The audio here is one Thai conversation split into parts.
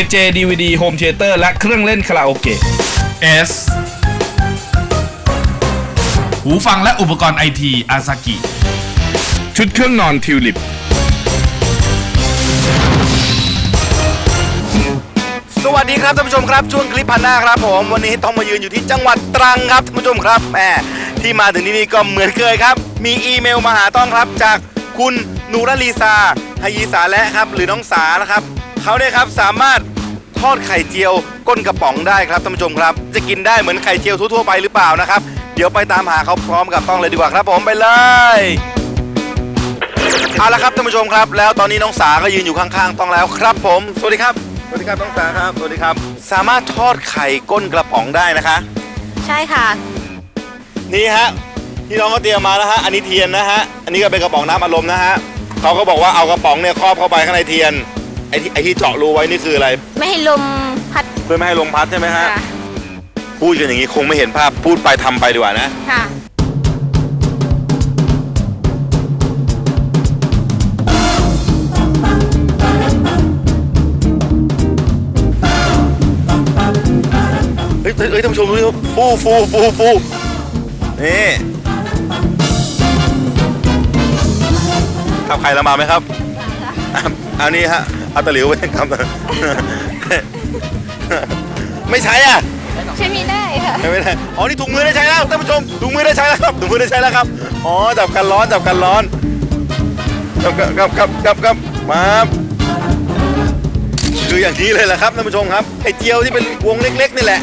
AJ DVD Home Theater และเครื่องเล่นคาราโอเกะ S หูฟังและอุปกรณ์ไอทีอาซากิ ชุดเครื่องนอนทิวลิป สวัสดีครับท่านผู้ชมครับช่วงคลิปพันหน้าครับผมวันนี้ต้องมายืนอยู่ที่จังหวัดตรังครับท่านผู้ชมครับแหมที่มาถึงที่นี่ก็เหมือนเคยครับ มีอีเมลมาหาต้องครับจากคุณนูรลีซาฮายีสาและครับหรือน้องสานะครับเขาเนี่ยครับสามารถ ทอดไข่เจียวก้นกระป๋องได้ครับท่านผู้ชมครับ จะกินได้เหมือนไข่เจียวทั่วๆไปหรือเปล่านะครับ เดี๋ยวไปตามหาเขาพร้อมกับต้องเลยดีกว่าครับ ผมไปเลยเอาละครับท่านผู้ชมครับ แล้วตอนนี้น้องสาก็ยืนอยู่ข้างๆต้องแล้วครับ ผมสวัสดีครับสวัสดีครับน้องสาครับสวัสดีครับ สามารถทอดไข่ก้นกระป๋องได้นะคะ ใช่ค่ะ นี่ฮะที่น้องเขาเตรียมมานะฮะอันนี้เทียนนะฮะอันนี้ก็เป็นกระป๋องน้ำอารมณ์นะฮะเขาก็บอกว่าเอากระป๋องเนี่ยครอบเข้าไปข้างในเทียน ไอ้ที่ไอ้ที่เจาะรูไว้นี่คืออะไร ไม่ให้ลมพัดเพื่อไม่ให้ลมพัดใช่ไหมฮะ ค่ะพูดกันอย่างนี้คงไม่เห็นภาพพูดไปทำไปดีกว่านะ ค่ะเฮ้ยเฮ้ยเฮ้ยท่านผู้ชมดูดิฟูฟูฟูฟูนี่ขับใครละมาไหมครับอะอันนี้ฮะ เอาตะหลิวไปครับไม่ใช้อะใช้ไม่ได้ค่ะ ไม่ได้อ๋อนี่ถุงมือได้ใช้แล้วท่านผู้ชมถุงมือได้ใช้แล้วครับถุงมือได้ใช้แล้วครับอ๋อจับกันร้อนจับกันร้อนกับกับกับกับกับมาคืออย่างนี้เลยแหละครับท่านผู้ชมครับไข่เจียวที่เป็นวงเล็กๆนี่แหละ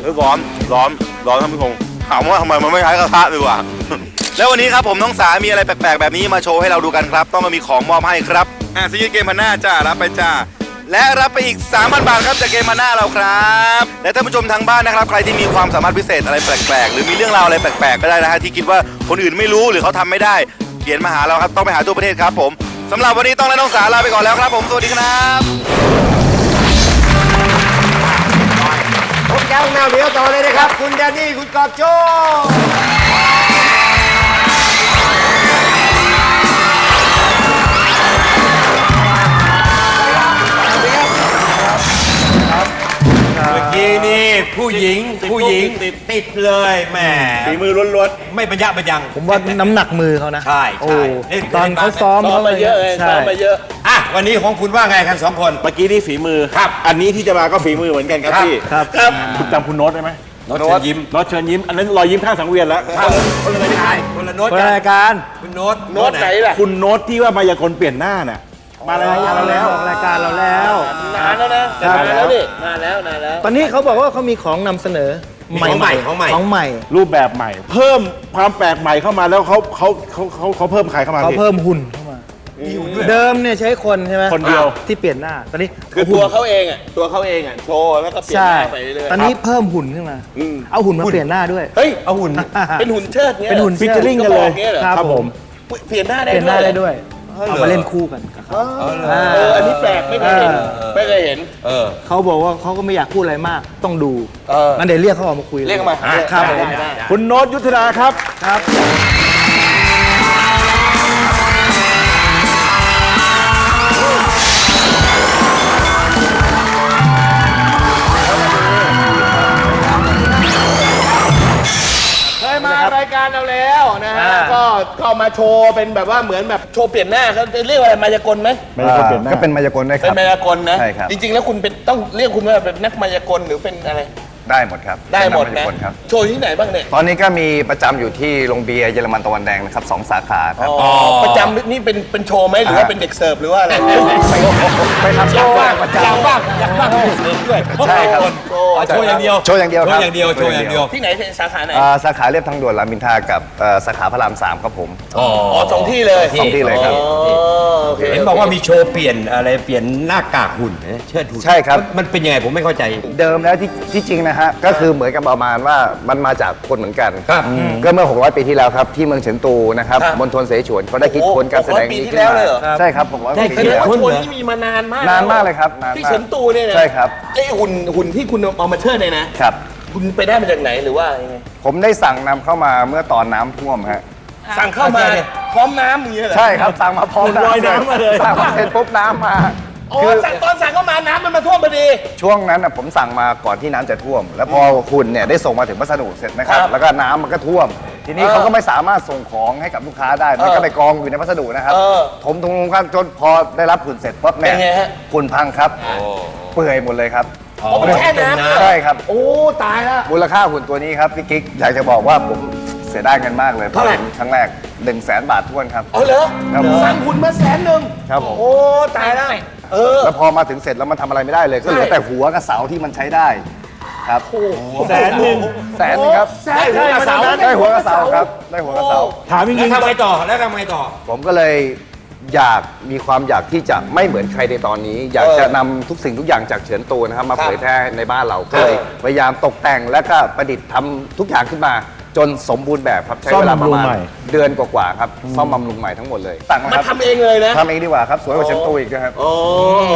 เออร้อนร้อนร้อนท่านผู้ชมถามว่าทำไมมันไม่ใช้กระทะดีกว่า แล้ววันนี้ครับผมน้องสามีอะไรแปลกๆ แบบนี้มาโชว์ให้เราดูกันครับ ต้องมามีของมอบให้ครับอะซื้อเกมพันหน้าจ้ารับไปจ้าและรับไปอีก 3,000 บาทครับจากเกมพันหน้าเราครับ และท่านผู้ชมทางบ้านนะครับ ใครที่มีความสามารถพิเศษอะไรแปลกๆ หรือมีเรื่องราวอะไรแปลกๆ ก็ได้นะฮะที่คิดว่าคนอื่นไม่รู้หรือเขาทำไม่ได้ เขียนมาหาเราครับต้องไปหาทั่วประเทศครับผมสำหรับวันนี้ต้องและน้องสาลาไปก่อนแล้วครับ ผมสวัสดีครับผมแก้วแมวเดียวต่อเลยนะครับ คุณแดนนี่คุณกอบโจ้ มื่อกี้นี่ผู้หญิงผู้หญิงติดเลยแหมฝีมือล้วนไม่บรรยะบรรยัง ผมว่าน้ำหนักมือเขานะใช่โอ้ใช่เล่นตอนเขาซ้อมซ้อมมาเยอะเลยใช่ซ้อมมาเยอะ อะวันนี้ของคุณว่าไงกันสองคน เมื่อกี้นี่ฝีมือครับ อันนี้ที่จะมาก็ฝีมือเหมือนกันครับครับพี่ครับครับคุณจำคุณโน้ตได้ไหมโน้ตเชิญยิ้มโน้ตเชิญยิ้ม อันนั้นรอยยิ้มข้างสังเวียนแล้วคนละไม่ใช่คนละโน้ตคนกัละนรายการคุณโน้ตโน้ตไหนล่ะคุณโน้ตที่ว่ามายากลเปลี่ยนหน้าน่ะ มารายการเราแล้วออกรายการเราแล้ว นานแล้วนะครับนานแล้วนี่นานแล้วนานแล้ว ตอนนี้เขาบอกว่าเขามีของนำเสนอของใหม่ของใหม่ ของใหม่รูปแบบใหม่ เพิ่มความแปลกใหม่เข้ามาแล้วเขาเขาเขาเขาเขาเพิ่มใครเข้ามาเขาพี่ เพิ่มหุ่นเข้ามา เดิมเนี่ยใช้คนใช่ไหมคนเดียว ที่เปลี่ยนหน้า ตอนนี้คือตัวเขาเองอะตัวเขาเองอะโชว์แล้วก็เปลี่ยนใช่หน้าไปเรื่อยตอนนี้เพิ่มหุ่นขึ้นมา เอาหุ่นมาเปลี่ยนหน้าด้วยๆเฮ้ยเอาหุ่น เป็นหุ่นเชิดเงี้ยเป็นหุ่นฟิชเชอร์ลิงกันเลย กระบอกเงี้ยเหรอครับครับผผมมเปลี่ยนหน้าได้เปลี่ยนหน้าได้ด้วย เอามาเล่นคู่กันกับเขาเอออันนี้แปลกไม่เคยเห็นไม่เคยเห็น เออ เขาบอกว่าเขาก็ไม่อยากพูดอะไรมาก ต้องดูเอองั้นเดี๋ยวเรียกเขาออกมาคุยลเรียกเขามาครับผมได้ได้ คุณโน้ตยุทธนาครับ ครับารายการเราแล้วนะฮะ อ่า ก็ก็มาโชว์เป็นแบบว่าเหมือนแบบโชว์เปลี่ยนหน้าเขาเรียกว่าอะไรมายากลไหมมายากลเปลี่ยนหน้า ก็เป็นมายากลด้วยคเป็รันบ มายากลนะใช่ครับ จริงๆแล้วคุณเป็นต้องเรียกคุณว่าเป็นนักมายากลหรือเป็นอะไร ได้หมดครับได้หมดเป็นนันะกมายากลครับ โชว์ที่ไหนบ้างเนี่ยตอนนี้ก็มีประจำอยู่ที่โรงเบียร์เยอรมันตะวันแดงนะครับสองสาขาครับ อ๋อประจำนี่เป็นเป็นโชว์ไหมหรือว่าเป็นเด็กเสิร์ฟหรือว่าอะไรไปทำโชว์บ้างประจ อยากบ้างอยากบ้างด้วยใช่ครับอ๋อโชว์อย่างเดียวโชว์อย่างเดียวโชครับว์อย่างเดียวโชว์อย่างเดียวที่ไหนเป็นสาขาไหนอ่าสาขาเรียบทางด่วนรามอินทรากับเอ่อสาขาพระรามสามครับผม อ๋ออ๋อสองที่เลยสองที่เลยครับ อ๋อโอเคเห็นบอกว่ามีโชว์เปลี่ยนอะไรเปลี่ยนหน้ากากหุ่นนะเชิดหุ่นใช่ครับ มันมันเป็นยังไงผมไม่เข้าใจ เดิมแล้วที่ที่จริงนะฮะก็คือเหมือนกับประมาณว่ามันมาจากคนเหมือนกัน ครับอืมก็เมื่อ 600 ปีที่แล้วครับ ที่เมืองเฉินตูนะครับมณฑลเสฉวนเขาได้คิดค้นการแสดงโอ้โห600ปีนี้ที่ขึ้นแล้วมาเลยเหรอ ใช่ครับ600ได้ปีคิดที่แล้วค้โชว์นี่มีมานานมากนานมากเลยครับนานมากที่เฉินตูเนี่ยนะใช่ครับ ไอ้หุ่นหุ่นที่คุณเอามาเชิดเนี่ยนะ ครับ คุณไปได้มาจากไหนหรือว่ายังไงผมได้สั่งนำเข้ามาเมื่อตอนน้ำท่วมฮะสั่งเข้ามาพร้อมน้ำอย่างเงี้ยเหรอ ใช่ครับสั่งมาพร้อมลอยน้ำมาเลย สั่งมาเสร็จปุ๊บน้ำมา โอ้คือ สั่งตอนสั่งเข้ามาน้ำมันมาท่วมพอดี ช่วงนั้นน่ะผมสั่งมาก่อนที่น้ำจะท่วม แล้วพอคุณเนี่ยได้ส่งมาถึงพัสดุเสร็จนะครับ ครับแล้วก็น้ำมันก็ท่วม ทีนี้เออเขาก็ไม่สามารถส่งของให้กับลูกค้าได้ มันเอก็อไปกองอยู่ในพัสดุนะครับ เออถมทุงกันจนพอได้รับฝุ่นเสร็จปุ๊บเนี่ยเป็นไงฮะฝุ่นพังครับ เปื่อยหมดเลยครับ อ๋อมันแช่น้ำเนี่ยใช่ครับ โอ้ ตายแล้ว มูลค่าหุ่นตัวนี้ครับพี่กิ๊กอยากจะบอกว่าผมเสียดายเงินมากเลยพอเท่าไหร่เห็นครั้งแรก1นึ่งแสนบาททวนครับเอาเหรอครับผมสั่งหุ่นมาแสนหนึ่งครับผม โอ้ ตายแล้ว เออ แล้วพอมาถึงเสร็จแล้วมันทำอะไรไม่ได้เลย ก็เหลือใช่แต่หัวกับเสาที่มันใช้ได้ครับแสนหนึ่งแสนหนึงครับแสนหนึ่งกับเสา ได้หัวกับเสาครับ ได้หัวกับเสา ถามจแล้ริวงทำไงต่อแล้วทำไงต่อ ผมก็เลยอยากมีความอยากที่จะไม่เหมือนใครในตอนนี้ อยากจะนำทุกสิ่งทุกอย่างจากเฉินตูนะครับ มาครับเผยแพร่ในบ้านเราก็เลยพยายามตกแต่งและก็ประดิษฐ์ทำทุกอย่างขึ้นมา จนสมบูรณ์แบบครับใช้เวลาประมาณเดือนกว่าๆครับซ่อมบำรุงใหม่ทั้งหมดเลยตั้งมานะครับทำเองเลยนะทำเองดีกว่าครับสวยกว่าเฉินตูอีกนะครับ โอ้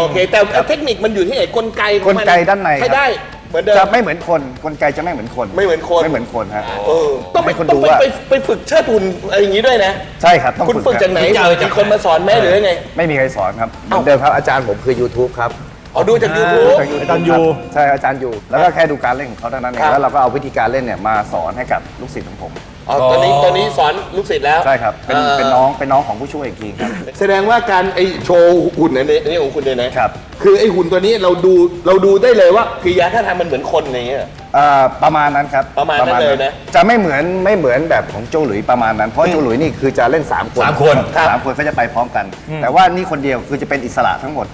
โอเค แต่เทคนิคมันอยู่ที่ไหนกลไกของกมัลไกด้านในครับใช้ได้เหมือนเดิมจะไม่เหมือนคนกลไกจะไม่เหมือนคนไม่เหมือนคน ไม่เหมือนคนฮะ เออต้องไปให้คนต้อดูงไปว่า ไปไปฝึกเชิดหุ่นอะไรอย่างนี้ด้วยนะ ใช่ครับต้องคุณฝึกครับจากไหนเจอจากมีคนมาสอนไหมหรือยังไง ไม่มีใครสอนครับเหมือนเดิมครับอาจารย์ผมคือ YouTube ครับ อ๋อดูจาก YouTube จาก YouTube อาจารย์ยู คบใช่อาจารย์ยูแล้วก็แค่ดูการเล่นของเขาเท่านั้นเอครังบ แล้วเราก็เอาวิธีการเล่นเนี่ยมาสอนให้กับลูกศิษย์ของผม อ๋อตอนนี้ตอนนี้สอนลูกศิษย์แล้วใช่ครับเป็นอ่าเป็นน้องเป็นน้องของผู้ช่วยอีกทีครับ แสดงว่าการไอโชว์หุ่นอันนี้อันนี้ของคุณเลยนะครับ คือไอหุ่นตัวนี้เราดูเราดูได้เลยว่ากิริยาท่าทางมันเหมือนคนอะไรอย่างเงี้ย เอ่อประมาณนั้นครับประมาณนั้นเลยนะ จะไม่เหมือนไม่เหมือนแบบของโจหลุยประมาณนั้น เพราะโจหลุยนี่คือจะเล่น 3 คนสามคน สามคนเขาจะไปพร้อมกัน แต่ว่านี่คนเดียวคือจะเป็นอิสระทั้งหมด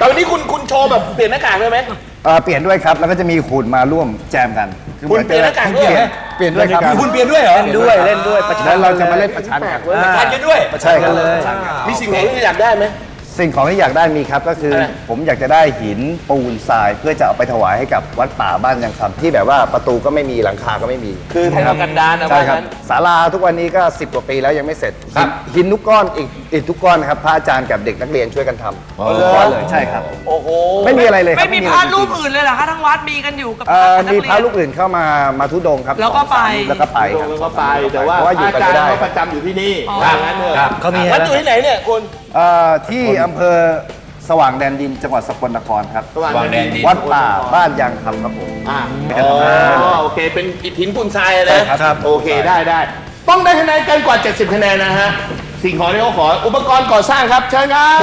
ตอนนี้คุณคุณโชว์แบบเปลี่ยนหน้ากากด้วยไหม เอ่อเปลี่ยนด้วยครับ แล้วก็จะมีหุ่นมาร่วมแจมกันคือหุ่นเปลี่ยนหน้ากากด้วยเหรอ เปลี่ยนด้วยครับมีคุณเปลี่ยนด้วยเหรอด้วยเล่นด้วยประชันแล้วเราจะมาเล่นประชันกันทานกันด้วยใช่ครับมีสิ่งไหนที่อยากได้ไหม สิ่งของที่อยากได้มีครับก็คืออะไร ผมอยากจะได้หินปูนทราย เพื่อจะเอาไปถวายให้กับวัดป่าบ้านยังคำที่แบบว่าประตูก็ไม่มีหลังคาก็ไม่มีคือทำกันดานเอาใช่ไว้ครับนั้น ศาลาทุกวันนี้ก็ 10 กว่าปีแล้วยังไม่เสร็จหินหินทุกก้อนอีกอีกทุกก้อนนะครับพระอาจารย์กับเด็กนักเรียนช่วยกันทำทุกก้อนเลยใช่ครับ โอ้โหไม่มีอะไรเลยครัไม่บมีอะพระจงๆรูปอื่นเลยเหรอคะทั้งวัดมีกันอยู่กับเอ่อนักมีเรีพระยนลูกอื่นเข้ามามาทุดงค์ครับแล้วก็ไปสองสามแล้วก็ไปครับ แล้วก็ไปแต่ว่าเพราะว่าอยู่อากันจารไม่ย์ได้ เขาประจำอยู่ที่นี่อ๋อว่างั้นเถอะเขามี วัดอยู่ที่ไหนเนี่ยคุณ เอ่อที่อำเภอสว่างแดนดินจังหวัดสกลนครครับ สว่างแดนดิน วัดป่าบ้านยางคำครับผมอ่าไม่กันอ๋ทำงานอโอเค เป็นอิฐหินปูนทรายนะใช่ครับโอเคได้ได้ต้องได้คะแนนเกินกว่า 70 คะแนนนะฮะ สิ่งของที่เขาขอ อุปกรณ์ก่อสร้างครับเชิญครับ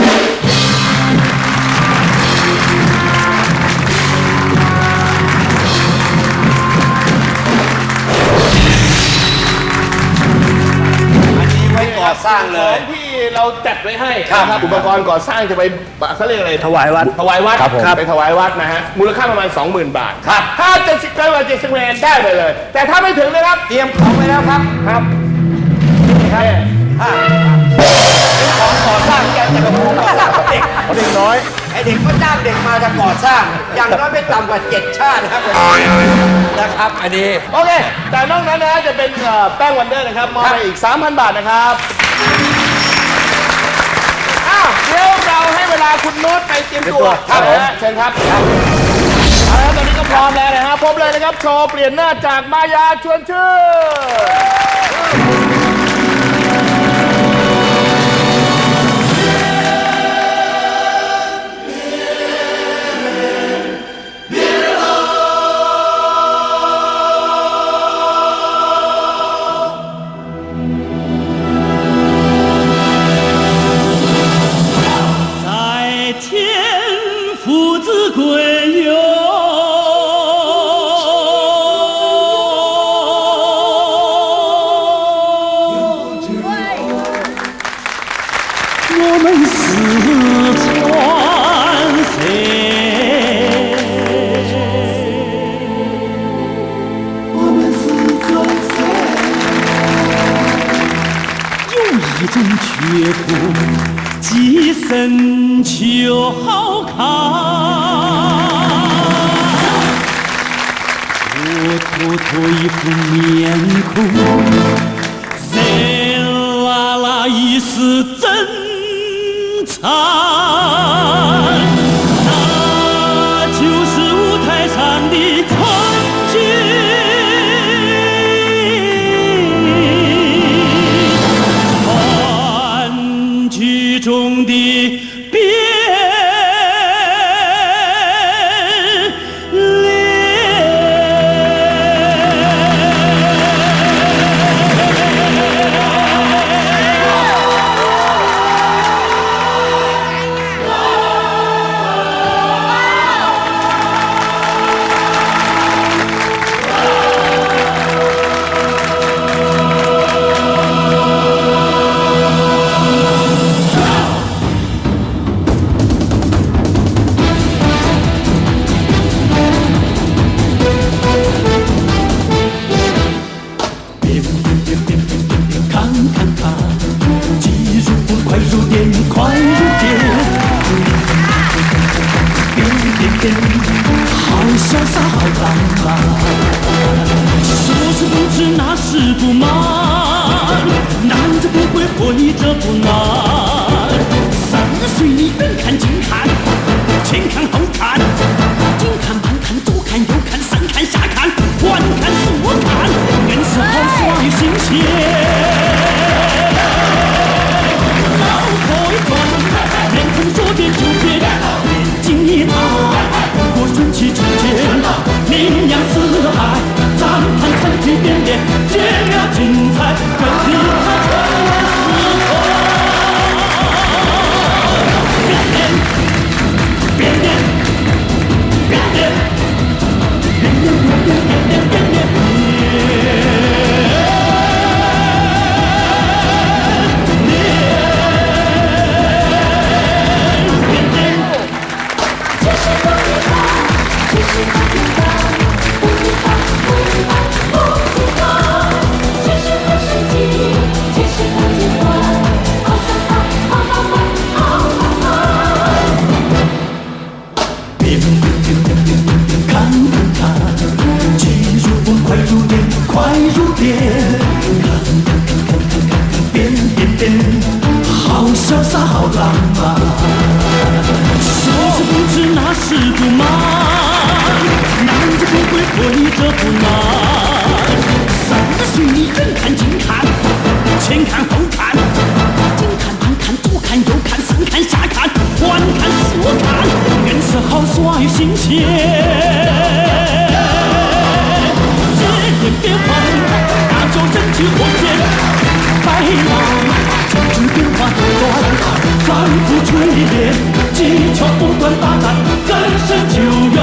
ไว้ก่อสร้างเลยของที่ เราจัดไว้ให้นะครับ อุปกรณ์ก่อสร้างจะไปเขาเรียกอะไรถวายวัดถวายวัดครับผมไปถวายวัดนะฮะมูลค่าประมาณ 20,000 บาทครับถ้าจะสิบเกินกว่า70คะแนนได้ไปเลย แต่ถ้าไม่ถึงนะครับเตรียมของไว้แล้วครับครับครับของก่อสร้างอยากจะกระพุ้งเด็กเด็กน้อยไอเด็กก็จ้างเด็กมาจะก่อสร้าง อย่างน้อยไม่ต่ำกว่าเจ็ดชาตินะครับนะครับอันนี้โอเค แต่นอกนั้นนะจะเป็นเอ่อแป้งวันเดอร์นะครับมอบไปอีก 3,000 บาทนะครับ ลาคุณโน้ตไปเตรียมตัวครับนะฮะเชิญครับครับเอาละครับตอนนี้ก็พร้อมแล้วนะฮะพบเลยนะครับ โชว์เปลี่ยนหน้าจากมายาชวนชื่อ 一丝真残。新鲜，十年变化，大交升奇火箭，百搭，十指变化多端，反复锤炼，技巧不断发展，根深久远。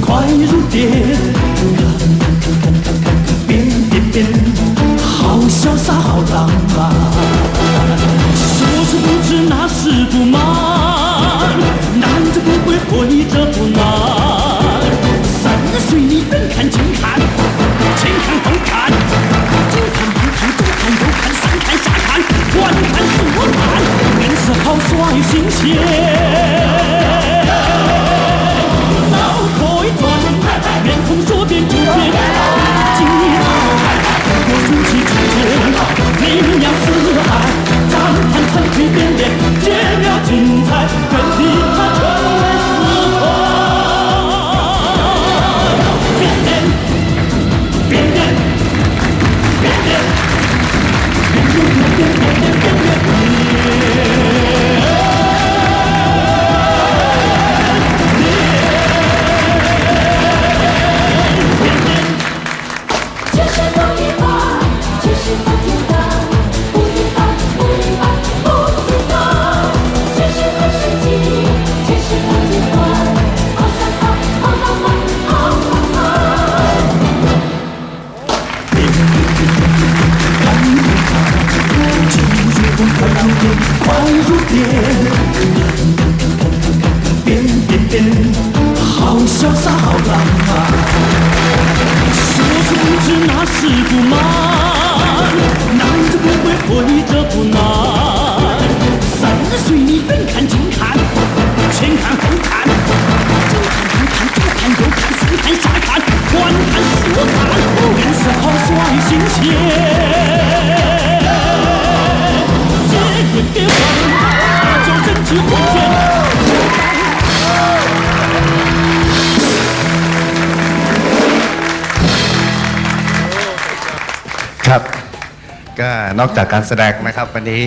快如电，变变变，好潇洒，好浪漫。说中不迟，那时不慢，难者不会，会者不难。三岁你远看近看，前看后看，左看不看，左看右看，上看下看，观看速看，真是好帅新鲜。国威光万丈，中国足起真精，名扬四海，赞叹声起遍遍，绝妙精彩，真精彩。爱如电，变变变，好潇洒，好浪漫。说出不知那时不满，男人不会会着不难。三十岁你边看近看，前看后看，左看右看，左看右看，上看下看，观看四看，人是好帅，心切。 ครับก็นอกจากการแสดงนะครับ วันนี้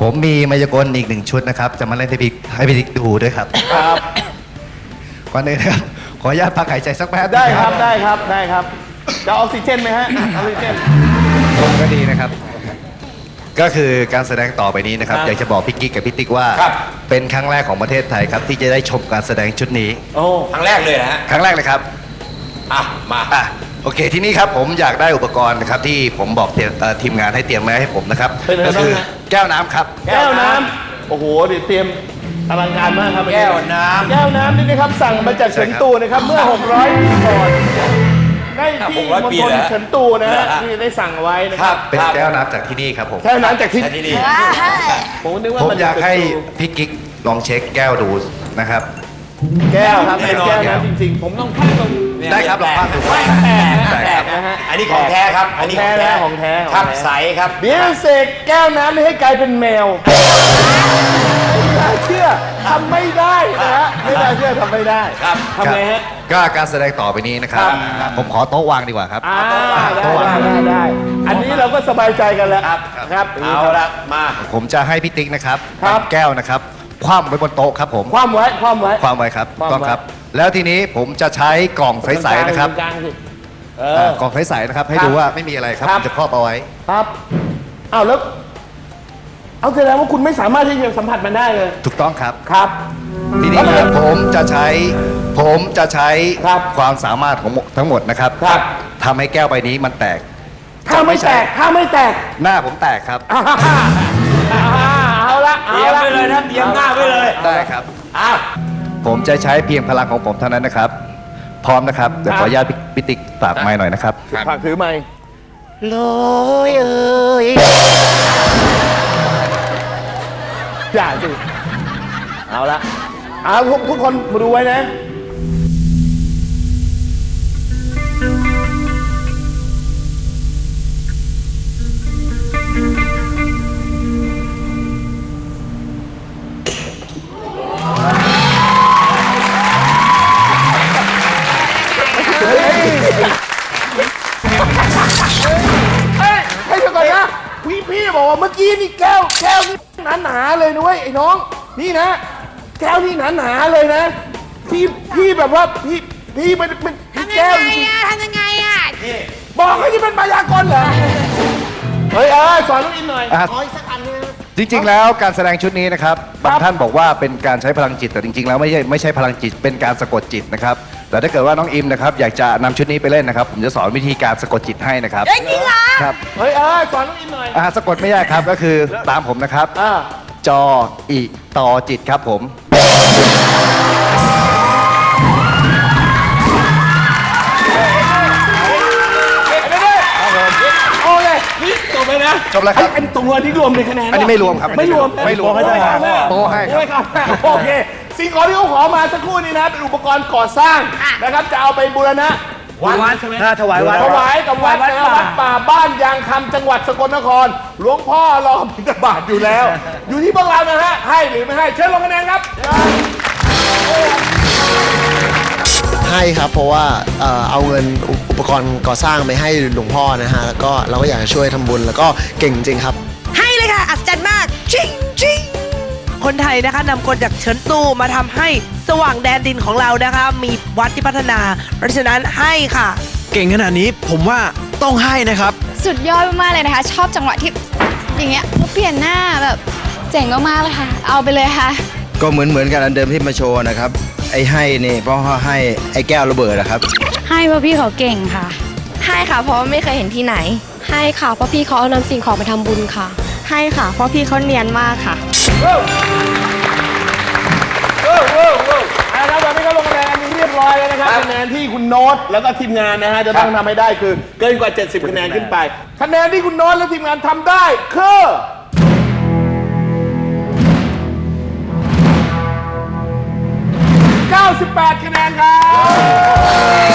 ผมมีมายากลอีกหนึ่งชุดนะครับ จะมาเล่นให้พี่ให้พี่ติ๊กดูด้วยครับครับก่อนอื่นครับขออนุญาตพักหายใจสักแป๊บได้ครับได้ครับได้ครับ จะออกซิเจนไหมฮะออกซิเจนก็ดีนะครับ ก็คือการแสดงต่อไปนี้นะครับ ครับอยากจะบอกพี่กิ๊กกับพี่ติ๊กว่า ครับ เป็นครั้งแรกของประเทศไทยครับ ที่จะได้ชมการแสดงชุดนี้ โอ้ ครั้งแรกเลยนะฮะ ครั้งแรกเลยครับ อะ มา อะโอเคที่นี่ครับผมอยากได้อุปกรณ์นะครับที่ผมบอกเตรียมเอ่อทีมงานให้เตรียมมาให้ผมนะครับเป็นอะไรก็บ้างคือฮะแก้วน้ำครับ แก้วน้ำโอ้โหเดี๋ยวเตรียมอลังการมากครับแก้วน้ำ แก้วน้ำนี่นะครับสั่งมาจากเฉินตูนะครับเมื่อ 600ปีก่อน ได้ที่มณ600ปีฑลแล้วเฉินตูนะฮะเหรอฮะที่ได้สั่งเอาไว้นะคครัรับบเป็นแก้วน้ำจากที่นี่ครับผมแก้วน้ำจากที่แค่นี้ดีผมนึกว่าผมมันอยากให้เฉินตูพี่กิ๊กลองเช็คแก้วดูนะครับ แก้วครับเป็นแน่นอนแก้วน้ำจริงๆ ผมต้องข้างตรงได้ครับลองภาพดูไม่แตกนะแตกแตครักบนะฮะอันนี้ของแท้ครับ อันนี้ของแท้ของแท้ของแท้ครับใสครับเดี๋ยวเสกแก้วน้ำนี่ให้กลายเป็นแมวไม่น่าเชื่อทำไม่ได้นะฮะไม่น่าเชื่อทำไม่ได้ครับทำไงฮะก็การแสดงต่อไปนี้นะครับ ผมขอโต๊ะวางดีกว่าครับอ่าได้ได้ได้ได้ อันนี้เราก็สบายใจกันแล้วครับ ครับ เอาละมา ผมจะให้พี่ติ๊กนะครับครับนำแก้วนะครับ คว่ำไว้บนโต๊ะครับผม ความไว้ความไว้ ความไว้ครับความไว้ ต้องครับ แล้วทีนี้ผมจะใช้กล่องใสๆนะครับกลางสิเออ่าอกล่องใสๆนะครับ ให้ครับดูว่าไม่มีอะไรครับครัผบมจะครอบเอาไว้ ครับอ้าวแล้วเอาแสดงว่าคุณไม่สามารถที่จะสัมผัสมันได้เลย ถูกต้องครับ ครับ ทีนี้นะครับผมจะใช้ ผมจะใช้ครับความสามารถของทั้งหมดนะครับครับ ทำให้แก้วใบนี้มันแตก ถ้าไม่แตกถ้าไม่แตกหน้าผมแตกครับ อ่าอ่าเอาละ เตรียมไว้เลยนะเตรียมหน้าไว้เลยได้ครับ อ้าวผมจะใช้เพียงพลังของผมเท่านั้นนะครับ พร้อมนะครับเดี๋ยวขออนุญาตพี่พี่ติ๊กฝากไม้หน่อยนะครับ ฝากถือไม้โลยเอ้ยอย่าสิเอาละเอาทุกทุกคนมาดูไว้นะ นี่แก้วแก้วนี่หนาหนาๆเลยนะเว้ยไอ้น้อง นี่นะ แก้วนี่หนาหนาๆเลยนะ พี่พี่แบบว่าพี่พี่มันมันพี่แก้วจริงทำยังไงอะๆบอกให้นี่เป็นมายากลเหรอเฮ้ยเออสอนลูกอินหน่อย อะ จริงๆ แล้วการแสดงชุดนี้นะครับบางท่านบอกว่าเป็นการใช้พลังจิตแต่จริง ๆ แล้วไม่ใช่ไม่ใช่พลังจิตเป็นการสะกดจิตนะครับแต่ถ้าเกิดว่าน้องอิมนะครับอยากจะนำชุดนี้ไปเล่นนะครับผมจะสอนวิธีการสะกดจิตให้นะครับจริงเหรอครับเฮ้ยเออสอนลูกอินหน่อยอ่าสะกดไม่ยากครับก็คือตามผมนะครับอ่าจออิตอจิตครับผม จบแล้วครับไอ้อันตรงนี้รวมในคะแนนอันนี้ไม่รวมครับไม่รวมไม่รวมโต๊ะให้ได้โต๊ะให้ครับโต๊ะให้ครับโอเค สิ่งของที่เขาขอมาสักครู่นี้นะ เป็นอุปกรณ์ก่อสร้างนะครับ จะเอาไปบูรณะวัดใช่ไหมถ้าถวายวัด ถวายกับวัดนะวัดป่าบ้านยางคำจังหวัดสกลนคร หลวงพ่อรอบิณฑบาตอยู่แล้ว อยู่ที่พวกเรานะฮะ ให้หรือไม่ให้ เชิญลงคะแนนครับ ให้ครับ เพราะว่าเอ่อเอาเงินอุอุปกรณ์ก่อสร้างไปให้หลวงพ่อนะฮะแล้วก็เราก็อยากจะช่วยทำบุญแล้วก็เก่งจริงครับ ให้เลยค่ะ อัศจรรย์มาก ชิงชิงคนไทยนะคะนำคนจากเฉินตูมาทำให้สว่างแดนดินของเรานะคะ มีวัดที่พัฒนา เพราะฉะนั้นให้ค่ะ เก่งขนาดนี้ผมว่าต้องให้นะครับ สุดยอดมากๆเลยนะคะ ชอบจังหวะที่อย่างเงี้ยเขาเปลี่ยนหน้าแบบเจ๋งมากๆเลยค่ะ เอาไปเลยค่ะ ก็เหมือนเหมือนกันอันเดิมที่มาโชว์นะครับ ไอ้ให้นี่เพราะว่าให้ไอ้แก้วระเบิดนะครับ ให้เพราะพี่เขาเก่งค่ะ ให้ค่ะ เพราะว่าไม่เคยเห็นที่ไหน ให้ค่ะ เพราะพี่เขาเอานำสิ่งของไปทำบุญค่ะ ให้ค่ะ เพราะพี่เขาเนียนมากค่ะเออเออเออเอาละครับตอนนี้ก็ลงคะแนนเรียบร้อยแล้วนะครับคะแนนที่คุณโน้ตแล้วก็ทีมงานนะฮะจะต้องทำให้ได้คือเกินกว่า 70 คะแนนขึ้นไป คะแนนที่คุณโน้ตและทีมงานทำได้คือ 98 คะแนนครับ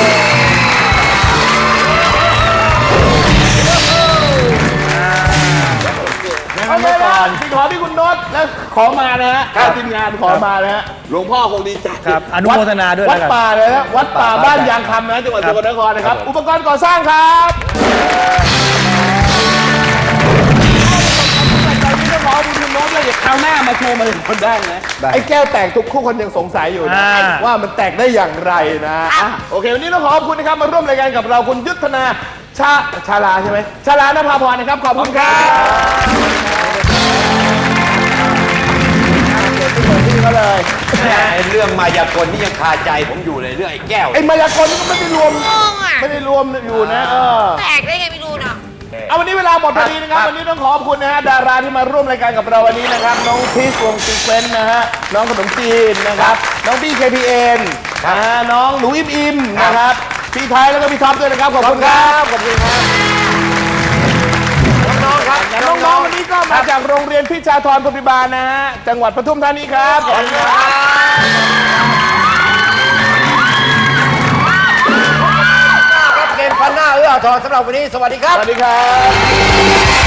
เอาเลยนะสิ่งของที่คุณโน้ตและขอมานะฮะทีมงานขอมานะฮะหลวงพ่อคงดีใจครับอนุโมทนาด้วยวัดแล้วกันป่าเลยนะวัดป่าบ้านยางคำนะจังหวัดสกลนครนะครับ อุปกรณ์ก่อสร้างครับขอดูคุณ โน้ตเลยอย่าคราวหน้ามาโชว์มาเลยคนได้ไหม ไอ้แก้วแตกทุกคู่คนยังสงสัยอยู่นะ อ่า ว่ามันแตกได้อย่างไรนะอะโอเค วันนี้ต้องขอบคุณนะครับ มาร่วมรายการกับเราคุณยุทธนาชาชาลาใช่ไหมชาลานภาพรนะครับ ขอบคุณครับที่เขาเลยเรื่องมายากลนี่ยังคาใจผมอยู่เลยเรื่องไอ้แก้ว ไอ้มายากลนี่ก็ไม่ได้รวม ไม่ได้รวมอยู่นะเออ แตกได้ไงไม่รู้ เนาะเอาวันนี้เวลาหมดพอดีนะครับ วันนี้ต้องขอบคุณนะฮะดาราที่มาร่วมรายการกับเราวันนี้นะครับ น้องพีชวงซีเควนต์นะฮะน้องขนมจีนนะครับ น้องบี้ KPN นะฮะน้องหนูอิมอิมนะครับพี่ไทยแล้วก็พี่ท็อปด้วยนะครับขอบคุณครับขอบคุณครับน้องๆครับน้องๆวันนี้ก็มาจากโรงเรียนพิชาธรพรหมพิบาลนะฮะจังหวัดปทุมธานีครับขอบคุณครับาทองสำหรับวันนี้สวัสดีครับ สวัสดีครับ